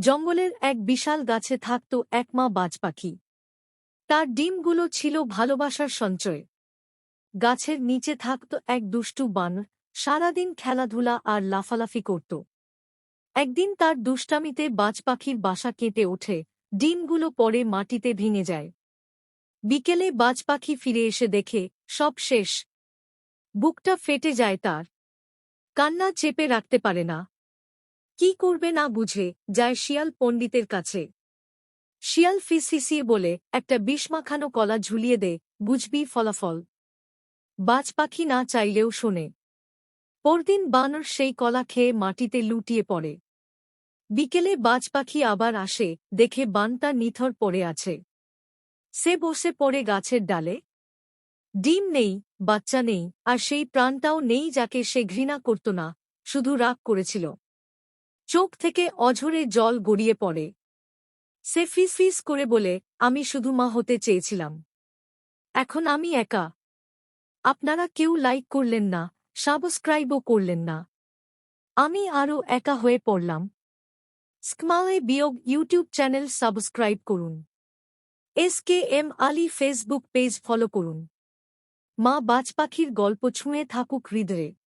জঙ্গলের এক বিশাল গাছে থাকত এক মা বাজ পাখি। তার ডিমগুলো ছিল ভালোবাসার সঞ্চয়। গাছের নিচে থাকত এক দুষ্টু বানর সারাদিন খেলাধুলা আর লাফালাফি করত। একদিন তার দুষ্টামিতে বাজ পাখির বাসা কেটে ওঠে, ডিমগুলো পরে মাটিতে ভেঙে যায়। বিকেলে বাজ পাখি ফিরে এসে দেখে, সব শেষ। বুকটা ফেটে যায় তার। কান্না চেপে রাখতে পারে না। কি করবে না বুঝে যায় শিয়াল পণ্ডিতের কাছে। শিয়াল ফিসিসিয়ে বলে, একটা বিষমাখানো কলা ঝুলিয়ে দে, বুঝবি ফলাফল। বাজ পাখি না চাইলেও শোনে। পরদিন বানর সেই কলা খেয়ে মাটিতে লুটিয়ে পড়ে। বিকেলে বাজ পাখি আবার আসে, দেখে বানটা নিথর পড়ে আছে। সে বসে পড়ে গাছের ডালে। ডিম নেই, বাচ্চা নেই, আর সেই প্রাণটাও নেই যাকে সে ঘৃণা করত না, শুধু রাগ করেছিল। চোখ থেকে অঝরে জল গড়িয়ে পড়ে। সে ফিস ফিস করে বলে, আমি শুধু মা হতে চেয়েছিলাম। এখন আমি একা। আপনারা কেউ লাইক করলেন না, সাবস্ক্রাইবও করলেন না। আমি আরও একা হয়ে পড়লাম। স্কমালে বিয়োগ ইউটিউব চ্যানেল সাবস্ক্রাইব করুন। S K M Ali Facebook page follow করুন। মা বাজ পাখির গল্প ছুঁয়ে থাকুক হৃদয়ে।